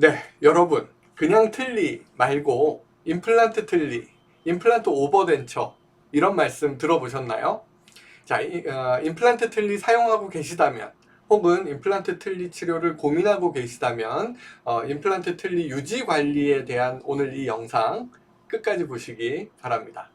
네, 여러분. 그냥 틀니 말고 임플란트 틀니, 임플란트 오버덴처 이런 말씀 들어보셨나요? 자, 이, 어, 임플란트 틀니 사용하고 계시다면 혹은 임플란트 틀니 치료를 고민하고 계시다면 어, 임플란트 틀니 유지 관리에 대한 오늘 이 영상 끝까지 보시기 바랍니다.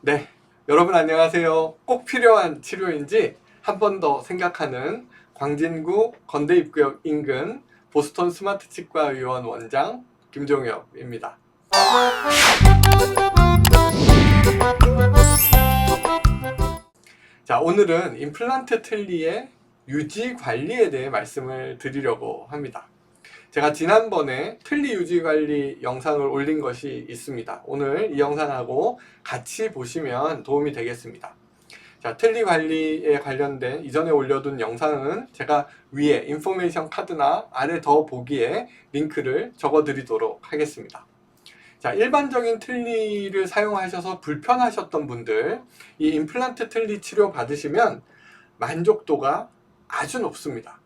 네, 여러분 안녕하세요. 꼭 필요한 치료인지 한 번 더 생각하는 광진구 건대입구역 인근 보스턴 스마트 치과 의원 원장 김종혁입니다. 자, 오늘은 임플란트 틀니의 유지 관리에 대해 말씀을 드리려고 합니다. 제가 지난번에 틀니 유지 관리 영상을 올린 것이 있습니다. 오늘 이 영상하고 같이 보시면 도움이 되겠습니다. 자, 틀니 관리에 관련된 이전에 올려둔 영상은 제가 위에 인포메이션 카드나 아래 더 보기에 링크를 적어 드리도록 하겠습니다. 자, 일반적인 틀니를 사용하셔서 불편하셨던 분들, 이 임플란트 틀니 치료 받으시면 만족도가 아주 높습니다.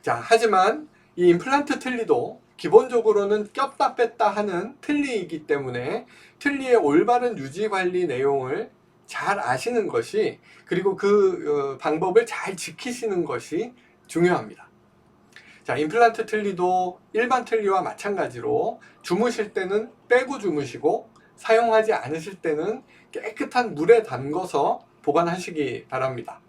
자, 하지만 이 임플란트 틀니도 기본적으로는 꼈다 뺐다 하는 틀니이기 때문에 틀니의 올바른 유지 관리 내용을 잘 아시는 것이 그리고 그 어, 방법을 잘 지키시는 것이 중요합니다. 자, 임플란트 틀니도 일반 틀니와 마찬가지로 주무실 때는 빼고 주무시고 사용하지 않으실 때는 깨끗한 물에 담궈서 보관하시기 바랍니다.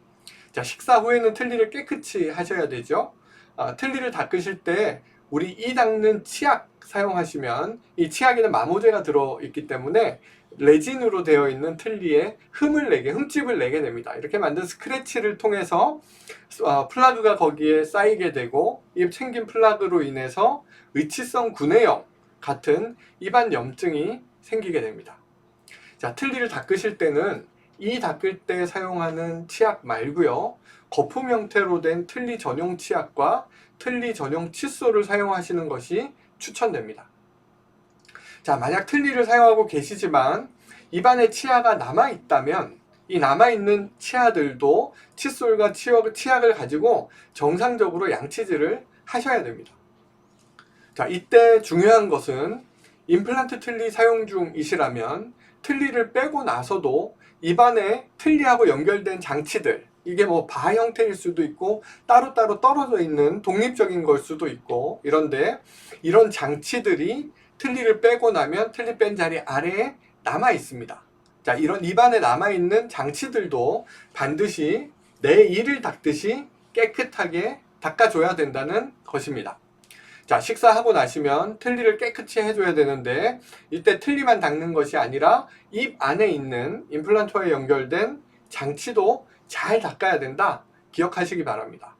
자, 식사 후에는 틀니를 깨끗이 하셔야 되죠. 아, 틀니를 닦으실 때 우리 이 닦는 치약 사용하시면 이 치약에는 마모제가 들어있기 때문에 레진으로 되어 있는 틀니에 흠을 내게 흠집을 내게 됩니다. 이렇게 만든 스크래치를 통해서 어, 플라그가 거기에 쌓이게 되고 이 챙긴 플라그로 인해서 의치성 구내염 같은 입안 염증이 생기게 됩니다. 자, 틀니를 닦으실 때는 이 닦을 때 사용하는 치약 말고요. 거품 형태로 된 틀니 전용 치약과 틀니 전용 칫솔을 사용하시는 것이 추천됩니다. 자, 만약 틀니를 사용하고 계시지만 입안에 치아가 남아 있다면 이 남아 있는 치아들도 칫솔과 치약, 치약을 가지고 정상적으로 양치질을 하셔야 됩니다. 자, 이때 중요한 것은 임플란트 틀니 사용 중이시라면 틀니를 빼고 나서도 입안에 틀니하고 연결된 장치들 이게 뭐 바 형태일 수도 있고 따로따로 떨어져 있는 독립적인 걸 수도 있고 이런데 이런 장치들이 틀니를 빼고 나면 틀니 뺀 자리 아래에 남아 있습니다. 자, 이런 입안에 남아 있는 장치들도 반드시 내 이를 닦듯이 깨끗하게 닦아줘야 된다는 것입니다. 자, 식사하고 나시면 틀니를 깨끗이 해줘야 되는데 이때 틀니만 닦는 것이 아니라 입 안에 있는 임플란트와 연결된 장치도 잘 닦아야 된다. 기억하시기 바랍니다.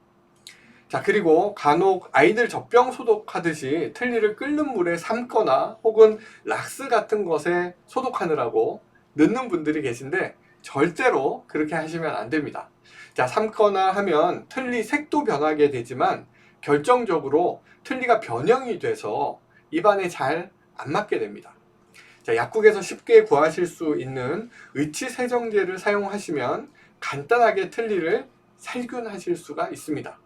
자, 그리고 간혹 아이들 젖병 소독하듯이 틀니를 끓는 물에 삶거나 혹은 락스 같은 것에 소독하느라고 넣는 분들이 계신데 절대로 그렇게 하시면 안 됩니다. 자, 삶거나 하면 틀니 색도 변하게 되지만 결정적으로 틀니가 변형이 돼서 입안에 잘 안 맞게 됩니다. 자, 약국에서 쉽게 구하실 수 있는 의치 세정제를 사용하시면 간단하게 틀니를 살균하실 수가 있습니다.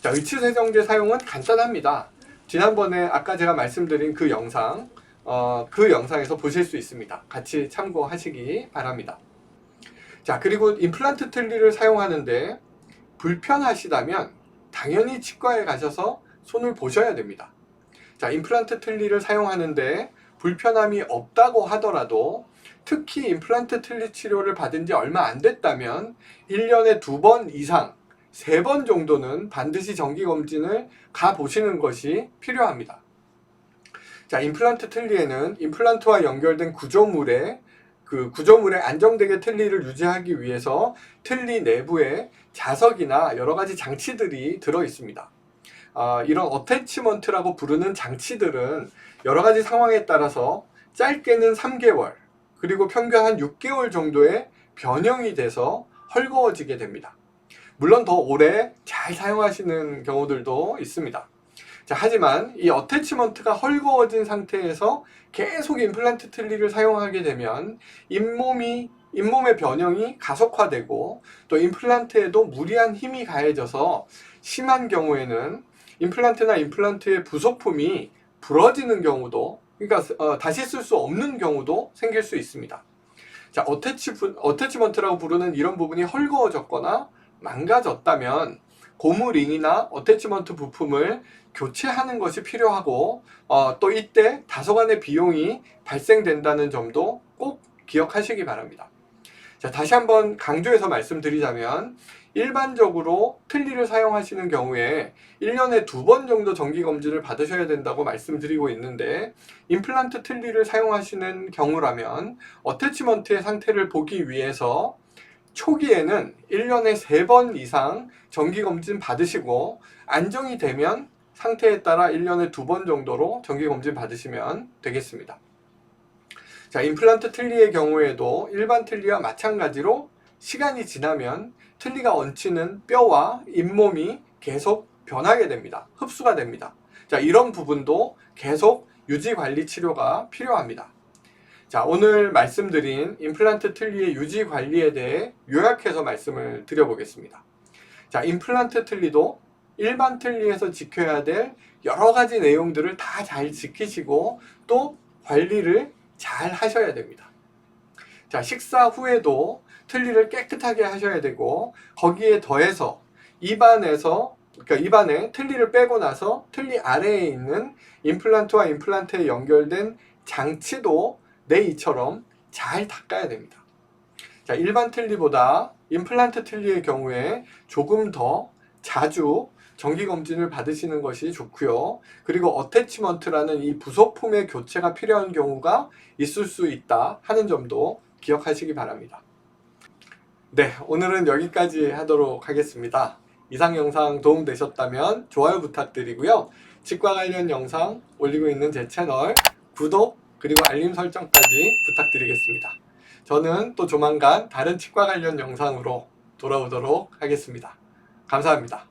자, 의치 세정제 사용은 간단합니다. 지난번에 아까 제가 말씀드린 그 영상, 어, 그 영상에서 보실 수 있습니다. 같이 참고하시기 바랍니다. 자, 그리고 임플란트 틀니를 사용하는데 불편하시다면 당연히 치과에 가셔서 손을 보셔야 됩니다. 자, 임플란트 틀니를 사용하는데 불편함이 없다고 하더라도 특히 임플란트 틀니 치료를 받은 지 얼마 안 됐다면 1년에 두 번 이상, 세 번 정도는 반드시 정기검진을 가보시는 것이 필요합니다. 자, 임플란트 틀니에는 임플란트와 연결된 구조물에 그 구조물에 안정되게 틀니를 유지하기 위해서 틀니 내부에 자석이나 여러 가지 장치들이 들어 있습니다. 아, 이런 어태치먼트라고 부르는 장치들은 여러 가지 상황에 따라서 짧게는 3개월, 그리고 평균 한 6개월 정도의 변형이 돼서 헐거워지게 됩니다. 물론 더 오래 잘 사용하시는 경우들도 있습니다. 자, 하지만 이 어태치먼트가 헐거워진 상태에서 계속 임플란트 틀니를 사용하게 되면 잇몸이 잇몸의 변형이 가속화되고 또 임플란트에도 무리한 힘이 가해져서 심한 경우에는 임플란트나 임플란트의 부속품이 부러지는 경우도 그러니까 어, 다시 쓸 수 없는 경우도 생길 수 있습니다. 자, 어태치, 어태치먼트라고 부르는 이런 부분이 헐거워졌거나 망가졌다면 고무링이나 어태치먼트 부품을 교체하는 것이 필요하고 어, 또 이때 다소간의 비용이 발생된다는 점도 꼭 기억하시기 바랍니다. 자, 다시 한번 강조해서 말씀드리자면 일반적으로 틀니를 사용하시는 경우에 1년에 두 번 정도 정기 검진을 받으셔야 된다고 말씀드리고 있는데 임플란트 틀니를 사용하시는 경우라면 어태치먼트의 상태를 보기 위해서 초기에는 1년에 세 번 이상 정기 검진 받으시고 안정이 되면 상태에 따라 1년에 두 번 정도로 정기 검진 받으시면 되겠습니다. 자, 임플란트 틀니의 경우에도 일반 틀니와 마찬가지로 시간이 지나면 틀니가 얹히는 뼈와 잇몸이 계속 변하게 됩니다. 흡수가 됩니다. 자, 이런 부분도 계속 유지 관리 치료가 필요합니다. 자, 오늘 말씀드린 임플란트 틀니의 유지 관리에 대해 요약해서 말씀을 드려보겠습니다. 자, 임플란트 틀니도 일반 틀니에서 지켜야 될 여러 가지 내용들을 다 잘 지키시고 또 관리를 잘 하셔야 됩니다. 자, 식사 후에도 틀니를 깨끗하게 하셔야 되고 거기에 더해서 입안에서 그러니까 입안에 틀니를 빼고 나서 틀니 아래에 있는 임플란트와 임플란트에 연결된 장치도 내 이처럼 잘 닦아야 됩니다. 자, 일반 틀니보다 임플란트 틀니의 경우에 조금 더 자주 정기 검진을 받으시는 것이 좋고요. 그리고 어태치먼트라는 이 부속품의 교체가 필요한 경우가 있을 수 있다 하는 점도 기억하시기 바랍니다. 네, 오늘은 여기까지 하도록 하겠습니다. 이상 영상 도움되셨다면 좋아요 부탁드리고요. 치과 관련 영상 올리고 있는 제 채널 구독 그리고 알림 설정까지 부탁드리겠습니다. 저는 또 조만간 다른 치과 관련 영상으로 돌아오도록 하겠습니다. 감사합니다.